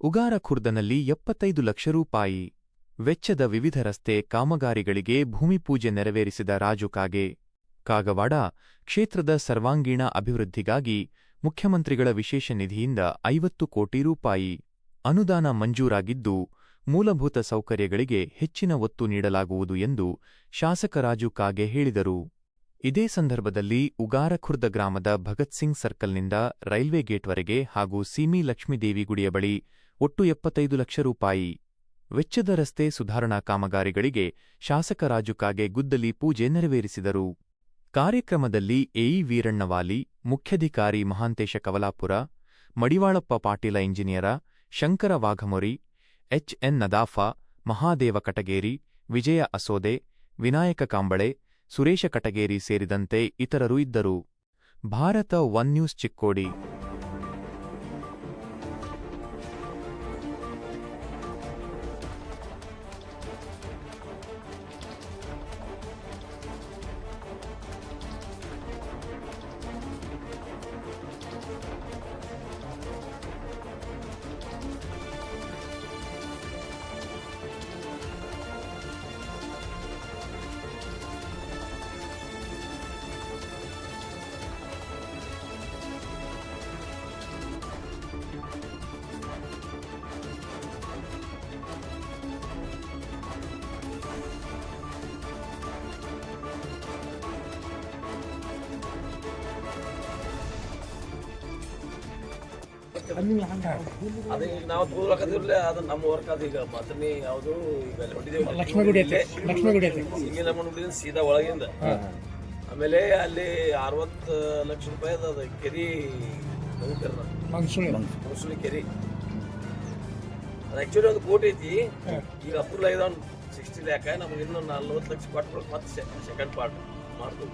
ಉಗಾರ ಖುರ್ದನಲ್ಲಿ ಎಪ್ಪತ್ತೈದು ಲಕ್ಷ ರೂಪಾಯಿ. ವೆಚ್ಚದ ವಿವಿಧ ರಸ್ತೆ ಕಾಮಗಾರಿಗಳಿಗೆ ಭೂಮಿಪೂಜೆ ನೆರವೇರಿಸಿದ ರಾಜು ಕಾಗೆ. ಕಾಗವಾಡ ಕ್ಷೇತ್ರದ ಸರ್ವಾಂಗೀಣ ಅಭಿವೃದ್ಧಿಗಾಗಿ ಮುಖ್ಯಮಂತ್ರಿಗಳ ವಿಶೇಷ ನಿಧಿಯಿಂದ ಐವತ್ತು ಕೋಟಿ ರೂಪಾಯಿ. ಅನುದಾನ ಮಂಜೂರಾಗಿದ್ದು, ಮೂಲಭೂತ ಸೌಕರ್ಯಗಳಿಗೆ ಹೆಚ್ಚಿನ ಒತ್ತು ನೀಡಲಾಗುವುದು ಎಂದು ಶಾಸಕ ರಾಜು ಕಾಗೆ ಹೇಳಿದರು. ಇದೇ ಸಂದರ್ಭದಲ್ಲಿ ಉಗಾರಖುರ್ದ ಗ್ರಾಮದ ಭಗತ್ ಸಿಂಗ್ ಸರ್ಕಲ್ನಿಂದ ರೈಲ್ವೆ ಗೇಟ್ವರೆಗೆ ಹಾಗೂ ಸೀಮಿ ಲಕ್ಷ್ಮೀದೇವಿ ಗುಡಿಯ ಬಳಿ ಒಟ್ಟು ಎಪ್ಪತ್ತೈದು ಲಕ್ಷ ರೂಪಾಯಿ. ವೆಚ್ಚದ ರಸ್ತೆ ಸುಧಾರಣಾ ಕಾಮಗಾರಿಗಳಿಗೆ ಶಾಸಕ ರಾಜು ಕಾಗೆ ಗುದ್ದಲಿ ಪೂಜೆ ನೆರವೇರಿಸಿದರು. ಕಾರ್ಯಕ್ರಮದಲ್ಲಿ ಎಇ ವೀರಣ್ಣವಾಲಿ, ಮುಖ್ಯಾಧಿಕಾರಿ Mahantesh Kavalapur, Madivalappa Patil engineer, Shankar Waghmore, H N Nadaf, Mahadev Kategeri, Vijay Asode, Vinayak Kamble, Suresh Kategeri ಸೇರಿದಂತೆ ಇತರರು ಇದ್ದರು. Bharat one news Chikkodi. ಅದು ನಾವು ತೋರ್ಲಕತ್ತಿರ್ಲಿ ಅದು ನಮ್ಮ ವರ್ಕ್ ಅದು ಈಗ ಮಾತನಿ ಯಾವುದು ಈಗ ಐತೆ ಹಿಂಗೆ ನಮ್ಮ ನೋಡಿದ್ರೆ ಸೀದಾ ಒಳಗಿಂದ ಆಮೇಲೆ ಅಲ್ಲಿ ಅರವತ್ತು ಲಕ್ಷ ರೂಪಾಯಿ ಅದು ಕೆರಿ ಮಂಗ್ಸುಳಿ ಮುಸುಳಿ ಕೆರಿ ಅದು ಆಕ್ಚುಲಿ ಒಂದು ಕೋಟಿ ಐತಿ ಈಗ ಅಪ್ರೂವಲ್ ಆಗಿದೆ ಸಿಕ್ಸ್ಟಿ ಲ್ಯಾಕ್ ನಮ್ಗೆ ಇನ್ನೂ ನಲ್ವತ್ತು ಲಕ್ಷ ಕೊಟ್ಟು ಮತ್ತೆ ಸೆಕೆಂಡ್ ಪಾರ್ಟ್ ಮಾಡ್ತೀವಿ